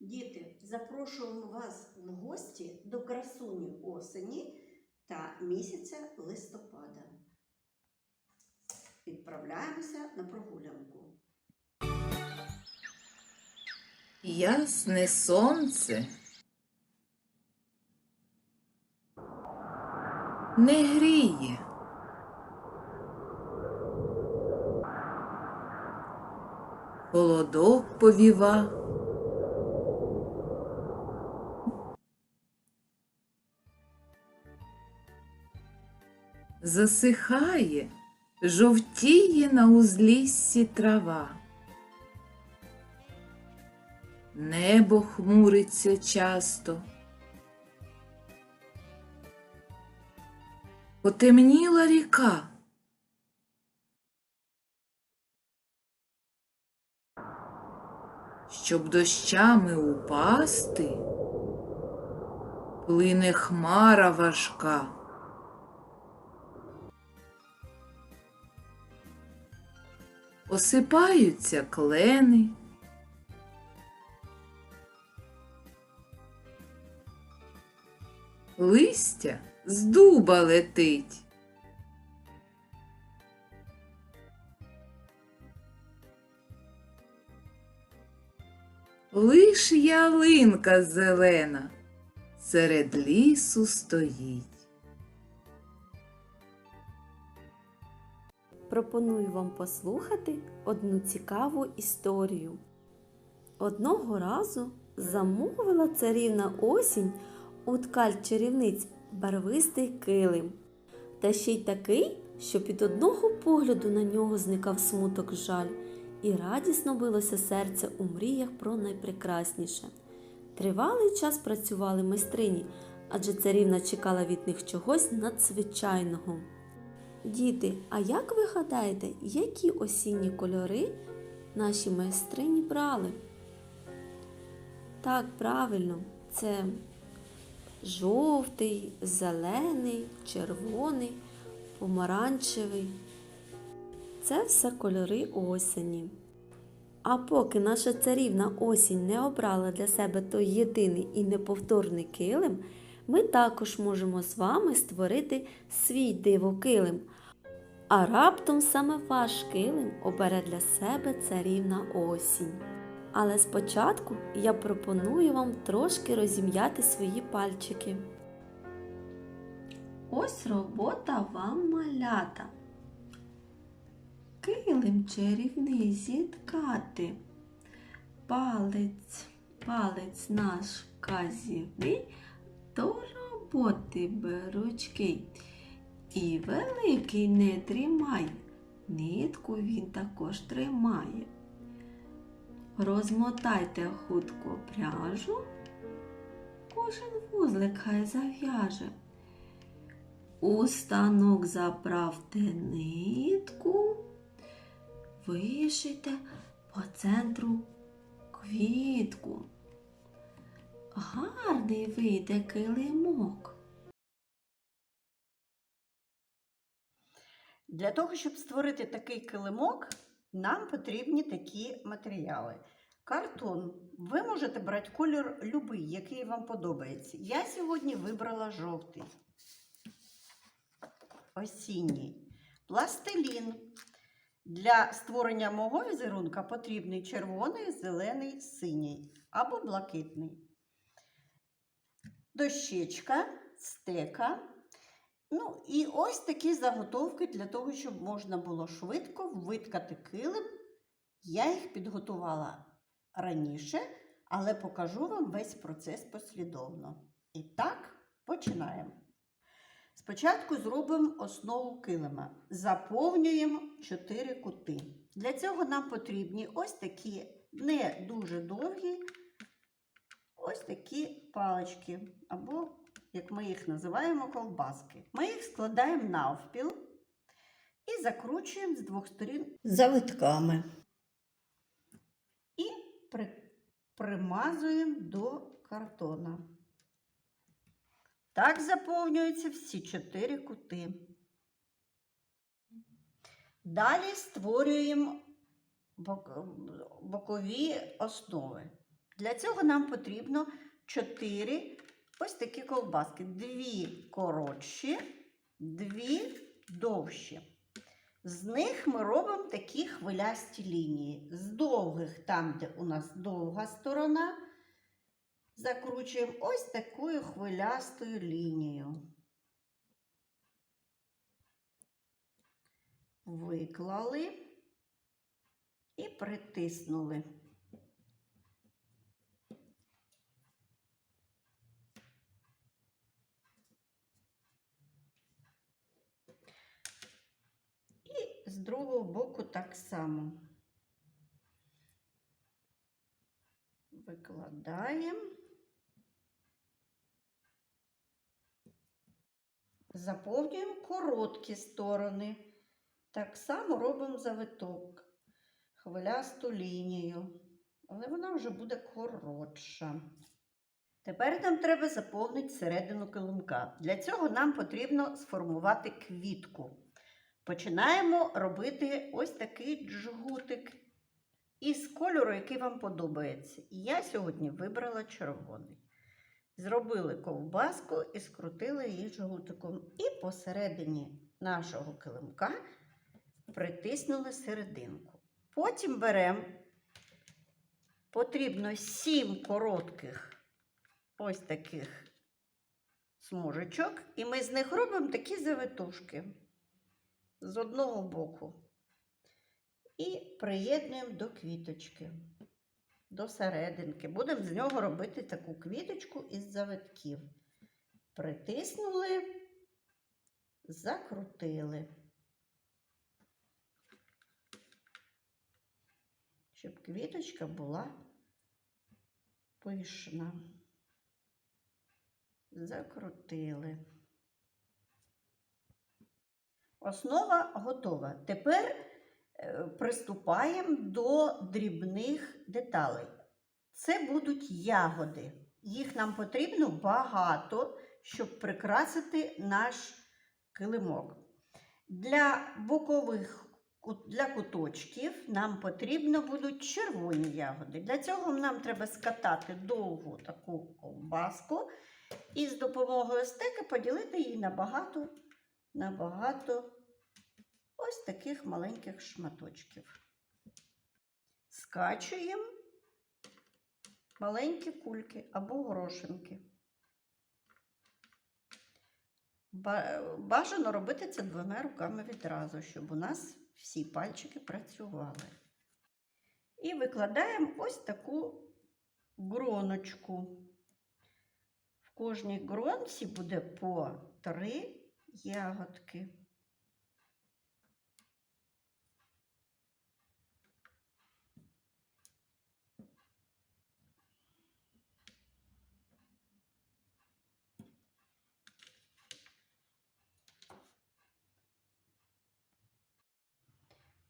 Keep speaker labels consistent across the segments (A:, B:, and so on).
A: Діти, запрошуємо вас в гості до красуні осені та місяця листопада. Відправляємося на прогулянку.
B: Ясне сонце не гріє. Холодок повіва. Засихає, жовтіє на узліссі трава. Небо хмуриться часто. Потемніла ріка. Щоб дощами упасти, плине хмара важка. Осипаються клени. Листя з дуба летить. Лиш ялинка зелена серед лісу стоїть.
C: Пропоную вам послухати одну цікаву історію. Одного разу замовила царівна осінь у ткаль чарівниць барвистий килим, та ще й такий, що під одного погляду на нього зникав смуток жаль, і радісно билося серце у мріях про найпрекрасніше. Тривалий час працювали майстрині, адже царівна чекала від них чогось надзвичайного. Діти, а як ви гадаєте, які осінні кольори наші майстрині брали? Так, правильно, це жовтий, зелений, червоний, помаранчевий. Це все кольори осені. А поки наша царівна осінь не обрала для себе той єдиний і неповторний килим, ми також можемо з вами створити свій дивокилим. А раптом саме ваш килим обере для себе царівна осінь. Але спочатку я пропоную вам трошки розім'яти свої пальчики. Ось робота вам малята. Килим чарівний зіткати. Палець, палець наш казівний, до роботи беручки. І великий не тримай, нитку він також тримає. Розмотайте хутко пряжу, кожен вузлик хай зав'яже. У станок заправте нитку, вишийте по центру квітку. Гарний вийде килимок.
A: Для того, щоб створити такий килимок, нам потрібні такі матеріали. Картон. Ви можете брати колір любий, який вам подобається. Я сьогодні вибрала жовтий. Осінній. Пластилін. Для створення мого візерунка потрібний червоний, зелений, синій або блакитний. Дощечка, стека. Ну, і ось такі заготовки для того, щоб можна було швидко виткати килим. Я їх підготувала раніше, але покажу вам весь процес послідовно. І так, починаємо. Спочатку зробимо основу килима. Заповнюємо 4 кути. Для цього нам потрібні ось такі не дуже довгі, ось такі палички, або, як ми їх називаємо, ковбаски. Ми їх складаємо навпіл і закручуємо з двох сторін завитками. І при... примазуємо до картона. Так заповнюються всі чотири кути. Далі створюємо бок- бокові основи. Для цього нам потрібно 4 ось такі ковбаски. Дві коротші, дві довші. З них ми робимо такі хвилясті лінії. З довгих, там, де у нас довга сторона, закручуємо ось такою хвилястою лінією. Виклали і притиснули. І з другого боку так само. Викладаємо. Заповнюємо короткі сторони. Так само робимо завиток, хвилясту лінію, але вона вже буде коротша. Тепер нам треба заповнити середину килимка. Для цього нам потрібно сформувати квітку. Починаємо робити ось такий джгутик із кольору, який вам подобається. І я сьогодні вибрала червоний. Зробили ковбаску і скрутили її жгутиком. І посередині нашого килимка притиснули серединку. Потім беремо, потрібно 7 коротких ось таких смужечок, і ми з них робимо такі завитушки з одного боку. І приєднуємо до квіточки, до серединки. Будемо з нього робити таку квіточку із завитків. Притиснули, закрутили. Щоб квіточка була пишна. Закрутили. Основа готова. Тепер е, приступаємо до дрібних деталей. Це будуть ягоди. Їх нам потрібно багато, щоб прикрасити наш килимок. Для бокових для куточків нам потрібно будуть червоні ягоди. Для цього нам треба скатати довгу таку ковбаску і з допомогою стека поділити її на багато, на багато ось таких маленьких шматочків. Скачуємо маленькі кульки або горошинки. Бажано робити це двома руками відразу, щоб у нас всі пальчики працювали. І викладаємо ось таку гроночку. В кожній гронці буде по три ягодки.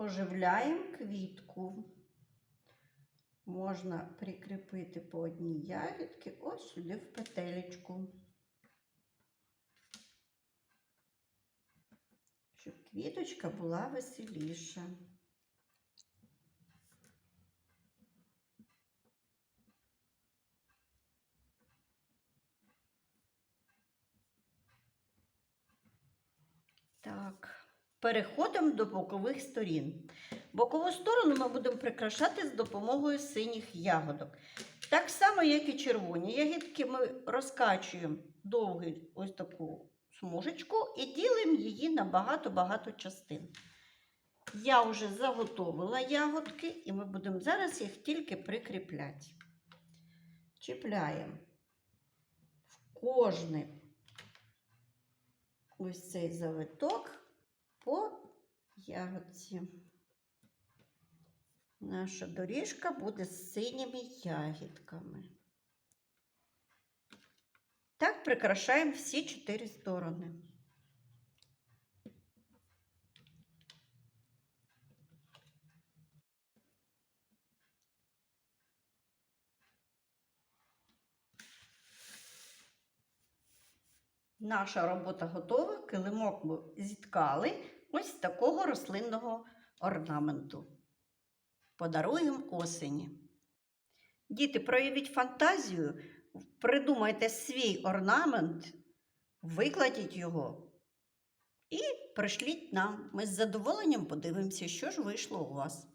A: Оживляємо квітку. Можна прикріпити по одній ягідці ось сюди в петелечку. Щоб квіточка була веселіша. Так, переходимо до бокових сторін. Бокову сторону ми будемо прикрашати з допомогою синіх ягодок. Так само, як і червоні ягідки, ми розкачуємо довгий ось таку смужечку і ділимо її на багато-багато частин. Я вже заготовила ягодки, і ми будемо зараз їх тільки прикріпляти. Чіпляємо в кожний ось цей завиток по ягодці. Наша доріжка буде з синіми ягідками. Так прикрашаємо всі чотири сторони. Наша робота готова. Килимок ми зіткали ось такого рослинного орнаменту. Подаруємо осені. Діти, проявіть фантазію, придумайте свій орнамент, викладіть його і пришліть нам. Ми з задоволенням подивимося, що ж вийшло у вас.